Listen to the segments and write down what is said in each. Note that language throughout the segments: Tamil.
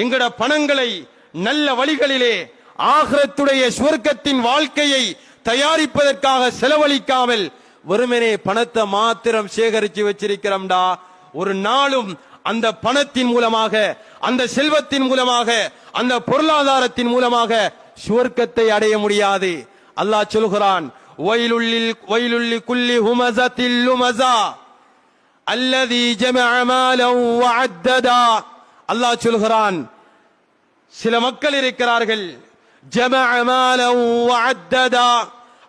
எங்கட பணங்களை நல்ல வழிகளிலே ஆகிரத்துடைய சுவர்க்கத்தின் வாழ்க்கையை தயாரிப்பதற்காக செலவழிக்காமல் வெறுமனே பணத்தை மாத்திரம் சேகரிச்சு வச்சிருக்கிறோம்டா. ஒரு நாளும் அந்த பணத்தின் மூலமாக அந்த செல்வத்தின் மூலமாக அந்த பொருளாதாரத்தின் மூலமாக சுவர்க்கத்தை அடைய முடியாது. அல்லாஹ் சொல்கிறான் வயலுள்ளில் வயலுள்ளி குல்லி ஹுமசத்தில் அல்லதி ஜமஅ மாலன் வஅத்ததா. அல்லாஹ் சொல்கிறான் சில மக்கள் இருக்கிறார்கள் ஜமஅ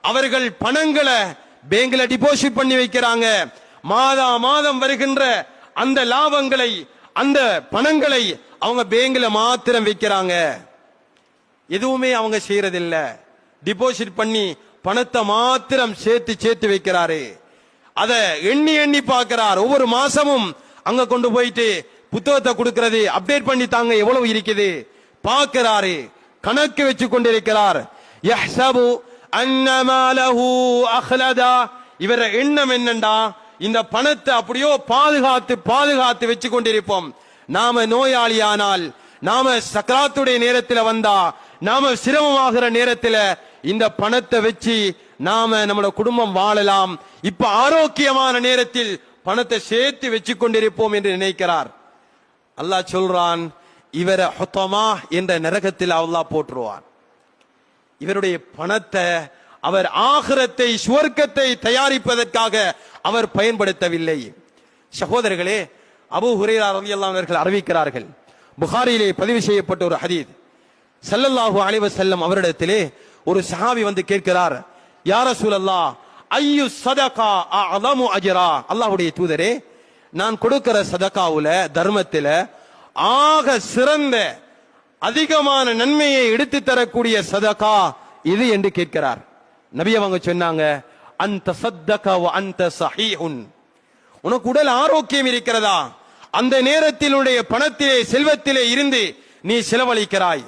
அவர்கள் பணங்களை பேங்க்ல டிபாசிட் பண்ணி வைக்கிறாங்க. மாதா மாதம் வருகின்ற அந்த லாபங்களை அந்த பணங்களை அவங்க பேங்க்ல மாத்திரம் வைக்கிறாங்க. எதுவுமே அவங்க செய்யறதில்ல. டிபாசிட் பண்ணி பணத்தை மாத்திரம் சேர்த்து சேர்த்து வைக்கிறாரு. அத எண்ணி எண்ணி பார்க்கிறார். ஒவ்வொரு மாசமும் அங்க கொண்டு போயிட்டு புத்தகத்தை கொடுக்கிறது அப்டேட் பண்ணி தாங்க எவ்வளவு இருக்குது. பார்க்கிறாரு கணக்கு வச்சு கொண்டிருக்கிறார். யஹ்சபு அன்னமாலஹு அஹ்லதா இவர எண்ணம் என்னண்டா? இந்த பணத்தை அப்படியோ பாதுகாத்து பாதுகாத்து வச்சு கொண்டிருப்போம். நாம நோயாளியானால் நாம சக்கராத்துடைய நேரத்தில் வந்தா நாம சிரமமாகிற நேரத்தில் இந்த பணத்தை வச்சு நாம நம்மளோட குடும்பம் வாழலாம். இப்ப ஆரோக்கியமான நேரத்தில் பணத்தை சேர்த்து வச்சு கொண்டிருப்போம் என்று நினைக்கிறார். அல்லாஹ் சொல்றான் இவரை ஹொத்தமா என்ற நரகத்தில் அல்லாஹ் போட்டுருவான் இவருடைய பணத்தை அவர் ஆகிரத்தை சுவர்க்கத்தை தயாரிப்பதற்காக அவர் பயன்படுத்தவில்லை. சகோதரர்களே அபு ஹுரேரா ரவி அல்லாமர்கள் அறிவிக்கிறார்கள். புகாரியிலே பதிவு செய்யப்பட்ட ஒரு ஹதீத். சல்லல்லாஹு அலைவ செல்லம் அவரிடத்திலே ஒரு சஹாபி வந்து கேட்கிறார் யார சூழல்லா ஐயு சதகா அலமு அஜரா? அல்லாஹுடைய தூதரே நான் கொடுக்கிற சதகாவுல தர்மத்தில ஆக சிறந்த அதிகமான நன்மையை எடுத்து தரக்கூடிய சதகா இது என்று கேட்கிறார். நபி அவங்க சொன்னாங்க அந்த சத்தக அந்த சஹீஹுன். உனக்கு உடல் ஆரோக்கியம் இருக்கிறதா? அந்த நேரத்தில் பணத்திலே செல்வத்திலே இருந்து நீ செலவழிக்கிறாய்.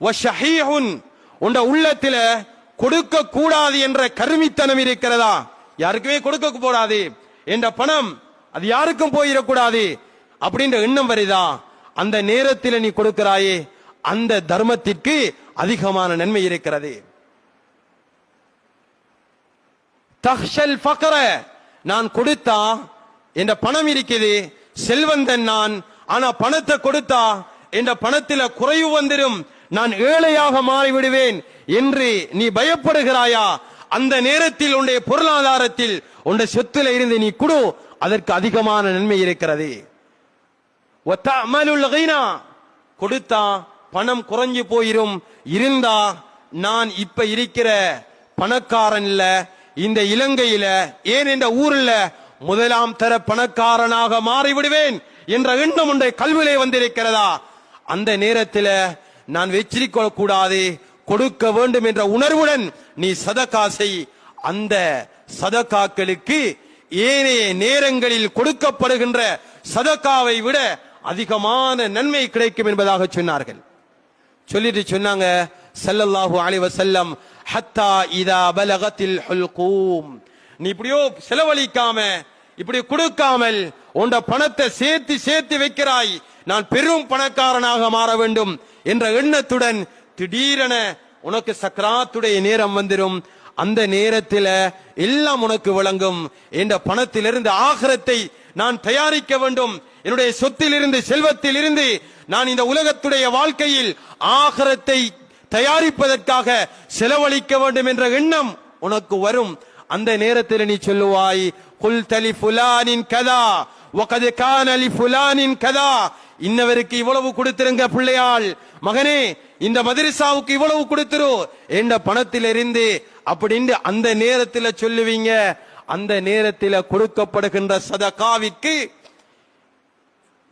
வஷஹீஹுன் உண்ட உள்ளத்தில கொடுக்க கூடாது என்ற கருமித்தனம் இருக்கிறதா? யாருக்குமே கொடுக்க கூடாது என்ற பணம் அது யாருக்கும் போயிடக்கூடாது அப்படின்ற எண்ணம் வருதா அந்த நேரத்தில் நீ கொடுக்கிறாயே அந்த தர்மத்திற்கு அதிகமான நன்மை இருக்கிறது. தஹ்ஷல் ஃபக்கர நான் கொடுத்தா என்ற பணம் இருக்குது செல்வந்தன் நான் ஆனா பணத்தை கொடுத்தா என்ற பணத்தில குறைவு வந்துடும் நான் ஏழையாக மாறிவிடுவேன் என்று நீ பயப்படுகிறாயா? அந்த நேரத்தில் உன்னுடைய பொருளாதாரத்தில் உன்னுடைய சொத்துல இருந்து நீ கொடு அதற்கு அதிகமான நன்மை இருக்கிறது. கொடுத்தா பணம் குறைஞ்சு போயிரும். இருந்தா நான் இப்ப இருக்கிற பணக்காரன் இல்ல இந்த இலங்கையில ஏன் இந்த ஊர்ல முதலாம் தர பணக்காரனாக மாறிவிடுவேன் என்ற எண்ணம் உண்டை கல்விலே வந்திருக்கிறதா? அந்த நேரத்தில் நான் வச்சிருக்க கூடாது கொடுக்க வேண்டும் என்ற உணர்வுடன் நீ சதகா செய். அந்த சதக்காக்களுக்கு ஏனைய நேரங்களில் கொடுக்கப்படுகின்ற சதக்காவை விட அதிகமான நன்மை கிடைக்கும் என்பதாக சொன்னார்கள். சொல்லிட்டு சொன்னாங்க செல்லல்லாஹு அலைஹி செல்லம் ஹத்தா இதா பலகத்தில் ஹுல்கூம். நீ இப்படியோ செலவழிக்காம இப்படி கொடுக்காமல் உண்ட பணத்தை சேர்த்து சேர்த்து வைக்கிறாய். நான் பெரும் பணக்காரனாக மாற வேண்டும் என்ற எண்ணத்துடன் திடீரென உனக்கு சக்கராத்துடைய நேரம் வந்துடும் அந்த நேரத்தில் எல்லாம் உனக்கு வழங்கும் என்ற பணத்திலிருந்து ஆகரத்தை நான் தயாரிக்க வேண்டும். என்னுடைய சொத்திலிருந்து செல்வத்திலிருந்து நான் இந்த உலகத்துடைய வாழ்க்கையில் ஆகரத்தை தயாரிப்பதற்காக செலவழிக்க வேண்டும் என்ற எண்ணம் உனக்கு வரும். அந்த நேரத்தில் நீ சொல்லுவாய் குல் தலி புலானின் கதா ஒகது கானலி புலானின் கதா. இன்னவருக்கு இவ்வளவு கொடுத்திருங்க பிள்ளையாள். மகனே இந்த மதிரசாவுக்கு இவ்வளவு கொடுத்துரு. என்ற பணத்திலிருந்து அப்படின்னு அந்த நேரத்தில் சொல்லுவீங்க. அந்த நேரத்தில் கொடுக்கப்படுகின்ற சதகாவிற்கு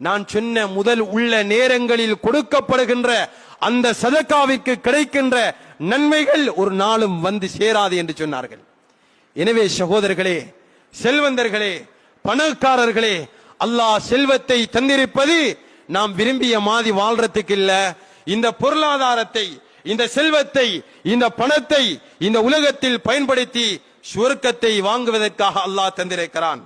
நான் சொன்ன முதல் உள்ள நேரங்களில் கொடுக்கப்படுகின்ற அந்த சதக்காவிற்கு கிடைக்கின்ற நன்மைகள் ஒரு நாளும் வந்து சேராது என்று சொன்னார்கள். எனவே சகோதரர்களே செல்வந்தர்களே பணக்காரர்களே அல்லாஹ் செல்வத்தை தந்திருப்பது நாம் விரும்பிய மாதிரி வாழ்றதுக்கு இல்ல. இந்த பொருளாதாரத்தை இந்த செல்வத்தை இந்த பணத்தை இந்த உலகத்தில் பயன்படுத்தி சுவர்க்கத்தை வாங்குவதற்காக அல்லாஹ் தந்திருக்கிறான்.